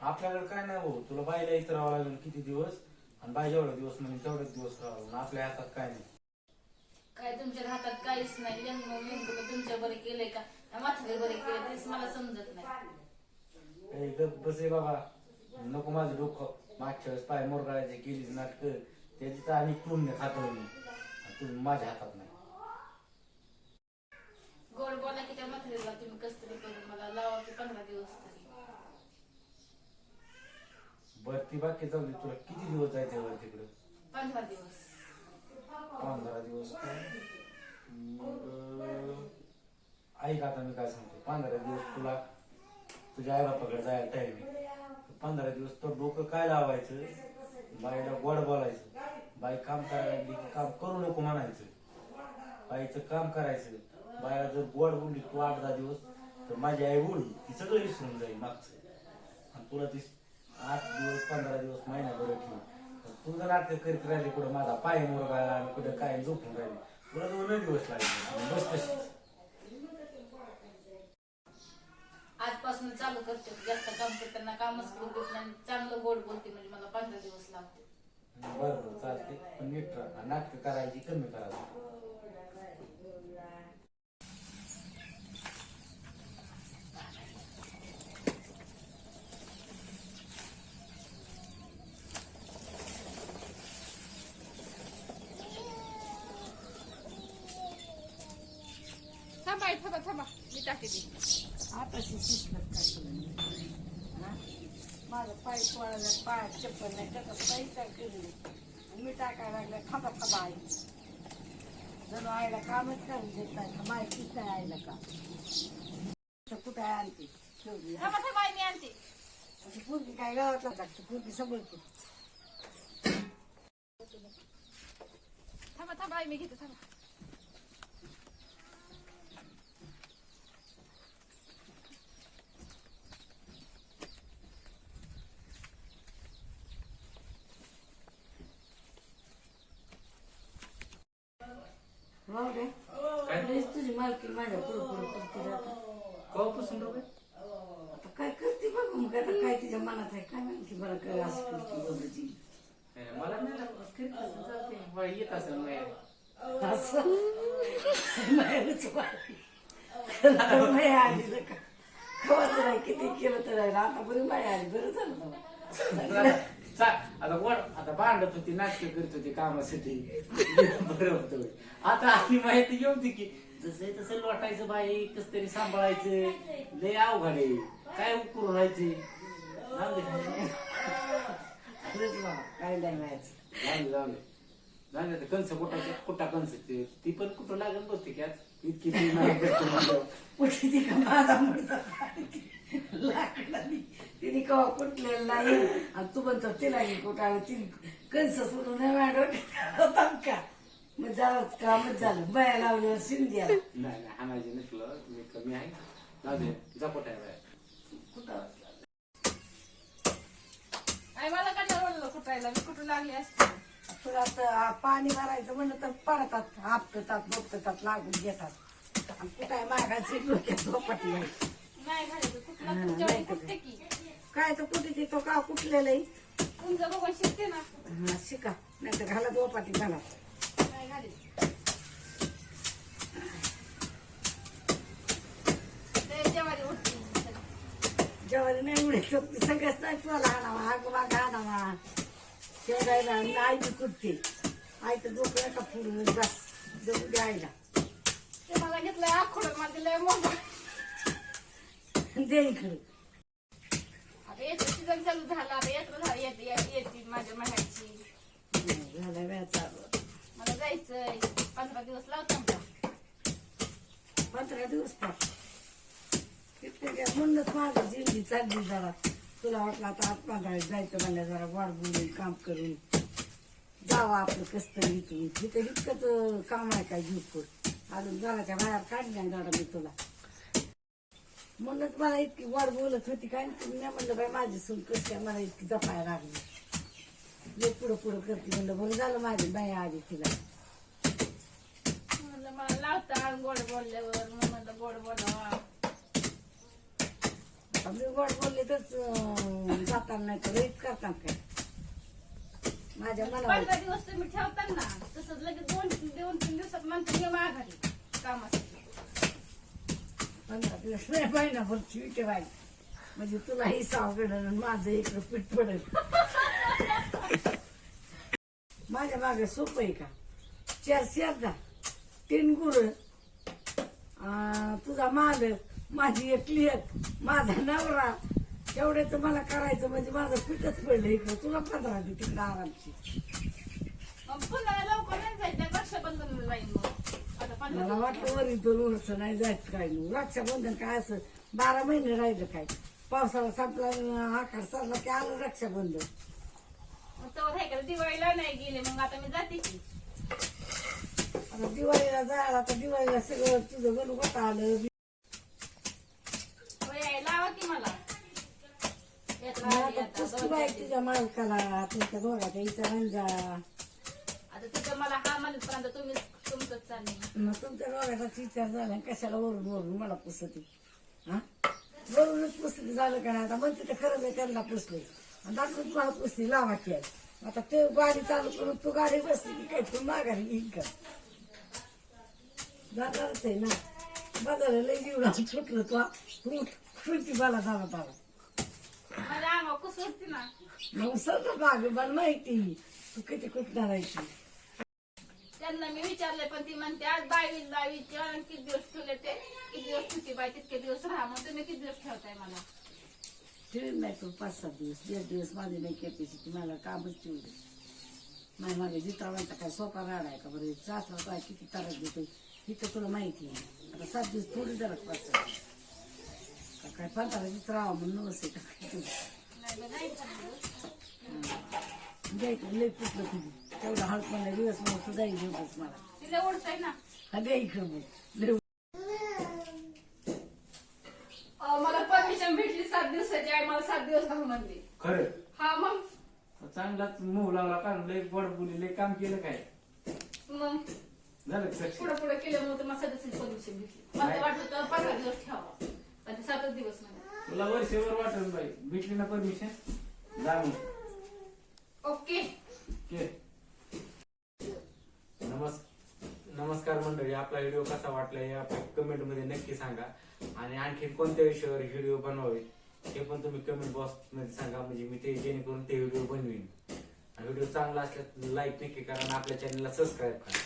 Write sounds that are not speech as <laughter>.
आपल्याकडे काय नाही हो तुला बाईला इथं राहावं लागेल किती दिवस? आणि बाई जेवढे दिवस म्हणजे तेवढेच दिवस राहावं लागेल. आपल्या हातात काय नाही. काय तुमच्या हातात काहीच नाही. लिंग तुमच्या बरे केले का? म्हातारे बरे केले तेच मला समजत नाही. ए, गप बसे बाबा. नको माझं डोकं. मागच्या वेळेस पाय मोरगाळाचे केलीच नाटक. त्याची आणि टून खातो मी. आणि तू माझ्या हातात नाही. गोड बोला की त्या म्हातारीला तुम्ही कस तरी करून मला लावा की पंधरा दिवस तरी बर ती बाकी जाऊ दे तुला किती दिवस जायचं वर तिकडं? पंधरा दिवस. पंधरा दिवस? मग ऐक आता मी काय सांगतो पंधरा दिवस तुला तुझ्या आई बापाकडे जायला टाइम पंधरा दिवस तर डोकं काय लावायचं? बाईला गोड बोलायचं. बाई काम करायला लागली की काम करू नको म्हणायचं. बाईचं काम करायचं. बाईला जर गोड बोलली तू आठ दहा दिवस तर माझी आई बोलली ती सगळं विसरून जाईल मागचं. आणि तुला ती आठ दिवस पंधरा दिवस महिनाभर ठेवून. तू जर नाटक करीत राहिली कुठं माझा पाय मुरगाळला आणि कुठं काय झोपून राहिली तुला दोन दिवस लागले. बस तशीच. आजपासून चालू करते. जास्त काम करताना कामच करू देत नाही. चांगलं गोड बोलते म्हणजे मला पंधरा दिवस लागते. बरं बरं चालते पण नीट राहा. नाटकं करायची कमी करायची. थांबा थांबा थांबा. मी टाके दे शिकत काय? माझं पाय पोळाला पाय चप्पल नाही त्याचा काय केली मी टाकायला लागलं थांबा थांबा आई. जणू आईला कामच करून देत नाही का माहितीच नाही आईला का. कुठं आणते ठेवली. थांबा थांबा आई, मी आणते. ती पोरगी काय गावातला टाकते पोरगी समजते थांबा थांबा आई मी घेते थांबा. भाऊ रे. लईच तुझी मालकी माझ्या पुढं पुढं करते कवापासून रे आता काय करते बघ मग आता काय तिच्या मनात आहे काय माहिती बरं काय असं करते मला नाही. मला येत असेल असं? बाहेरच वाटली. खरं माया आली का. कवाच नाही किती केलं तर राहिलं. आता बरी माया आली बरं झालं ना. चा- आता गोड आता भांडत होती नाटक करत होती कामासाठी. बरं होतं आता आपली माहिती येऊ की जसं तसं लोटायचं बाई कस तरी सांभाळायचं. लय अवघड आहे. काय उकरून राहायचे? जाऊ दे. खरंच बाबा काय नाही मायाचं जाऊ दे, जाऊ दे. जाऊ दे, ते कंस कुठाचे कुठा कंस ते? ती पण कुठं लागल बघते की आज? इतकी ती नाही करतो म्हणल्यावर. कुठे ती का माझा म्हणतात <laughs> लाकडानी तिने कवा कुठलेलं नाही. आणि तू म्हणतो तिला कुठं ती कंस सोडून नाही माझ्या डोक्यात होता का? मग जावंच कामच झालं. बाया लावल्यावर शिंद्या नाही नाही हाणायचे नसलं मी कमी आहे. जाऊ दे. जपट आहे. कुठं आई मला काय ओढलं कुठायला? मी कुठून लागली असते? तुला आता पाणी मारायचं म्हणलं तर पडतात आपटतात बोपटतात लागून घेतात. आणि कुठं मागायची डोक्यात झोपटी आहे नाही घालायचं कुठला तुमच्या नाही कुठते की? काय तर कुठे तिथं का कुठलेलं आहे. तुमचं बघून शिकते ना. हा शिका. नाही तर घाला झोपाटी घाला. नाही ते जेवारी उठते जेवायला नाही उडे सगळ्याच नाही तुला आणावा हा आणावा शेवगायला आई बी कुठते आई तर डोकं नका फुडून बस जाऊ दे आईला. ते मला घेतलंय आखोडून मला दिलंय मोबाईल दे इकडे. आता याचं सीझन चालू झालं. आता यात्रा झाली. येते येते माझ्या माहेरची. झाला वेळ चालू. मला जायचंय. पंधरा दिवस लावतो का पंधरा दिवस पाच किती काय म्हणूनच माझं जिंदगी चालली जरा. तुला वाटलं आता आत्मा जायचं म्हणलं जरा वाढ बोलून काम करून. जावं आपलं कस तरी इथून. तिथं इतकंच काम आहे काय झुपूर अजून घराच्या बाहेर काढल्या दाडा मी तुला. म्हणूनच मला इतकी वाढ बोलत होती काय? तुम्ही म्हणलं बाई माझी सून कशी काय मला इतकी जपायला लागली. लय पुढं पुढं करते. म्हणलं बरं झालं माझी बाई आली तिला. म्हणलं मला लावता गोड बोलल्यावर. मग म्हणलं गोड बोलावा मी गोड बोलले तरच अं, जाताना नाही तर रहित करतात काय? माझ्या मनावर पंधरा दिवस तुम्ही ठेवता ना तसंच लगेच दोन दोन तीन दिवसात म्हणतो ये माघारी कामासाठी पंधरा दिवस नाही महिनाभर चिवटे व्हाय म्हणजे तुला ही सावगड आणि माझं इकडं पीठ पडेल. माझ्या मागे सोपं आहे का? चार शेरदा तीन गुर. तुझा मालक माझी एक लेक माझा नवरा तेवढ्याच मला करायचं म्हणजे माझं पीठच पडलं इकडं. तुला पंधरा दे तिकडं आरामची मग पुन्हा लवकर नाही जायचं रक्षाबंधन जाईल मग. मला वाटलं वरी दोन वर्ष नाही जायचं काय नाही. रक्षाबंधन काय असं? बारा महिने राहिलं काय? पावसाळा संपला आकार सरला की आलं रक्षाबंधन हे का दिवाळीला नाही गेले मग आता मी जाते की. आता दिवाळीला जायला आता दिवाळीला सगळं तुझं गणू गोटा आलं. होय, आहे, लावा की मला. दोन. तुझ्या मालकाला तुमच्या दोघाच्या इथं रंजा आता तिथं मला हा म्हणपर्यंत तुम्ही तुमचंच चालले मग तुमच्या दोघाचा विचार झाला कशाला वरून वरून मला पुसती? हा? वरूनच पुसती झालं का नाही? आता म्हणते तर खरं मी त्यांना पुसले आणि दाखवून मला पुसली लावा की आहे. आता ते गाडी चालू करून तू गाडी बसली की काय तू माघारी येईल का? जाणारच आहे ना. बाजाराला लई जीवला सुटलं तू तू खुर्ची मला दावा दावा. माझ्या अंगावर ना. मग सगळं मागे मला माहिती. तू किती कुठणार आहे ती. त्यांना मी विचारले पण ती म्हणते आज बावीस बावीस आणि किती दिवस ठेवले ते? किती दिवस ठेवते बाई? तितके दिवस राहा मग तुम्ही किती दिवस ठेवताय मला? ठेवीन नाही तू पाच सात दिवस दीड दिवस माझी नाही कॅपॅसिटी मला कामच ठेवलं नाही मागे जितावांचा काय सोपा राड आहे का बरं? सासरा काय किती त्रास देतो ही तर तुला माहिती आहे. आता सात दिवस थोडी जरा पाच. का काय पंधरा दिवस राहा म्हणून नसे का? लई पुटलं तुझी तेवढा हळपणा दिवस मग तू जाईल दिवस मला. तिला ओढताय ना? हा द्या इकडं मग. लई अहो, मला परमिशन भेटली सात दिवसाची आहे मला सात दिवस राहू म्हणते खरं? हा मग? चांगलाच मोह लावला कारण लय गोड बोली लय काम केलं काय? मग? झालं सक्सेस पुढे पुढे केल्यामुळे मला सदस्य परमिशन भेटली. मला तर वाटलं तर पंधरा दिवस ठेवावं पण ते सातच दिवस नाही. तुला वर्षभर वाटत बाई? भेटली ना परमिशन? जा मग. ओके. नमस् नमस्कार मंडळी आपला व्हिडिओ कसा वाटला हे आपल्या कमेंटमध्ये नक्की सांगा. आणि आणखी कोणत्या विषयावर व्हिडिओ बनवावे हे पण तुम्ही कमेंट बॉक्समध्ये सांगा. म्हणजे मी ते जेणेकरून ते व्हिडिओ बनवीन. व्हिडिओ चांगला असल्यास लाईक नक्की करा आणि आपल्या चॅनलला सबस्क्राईब करा.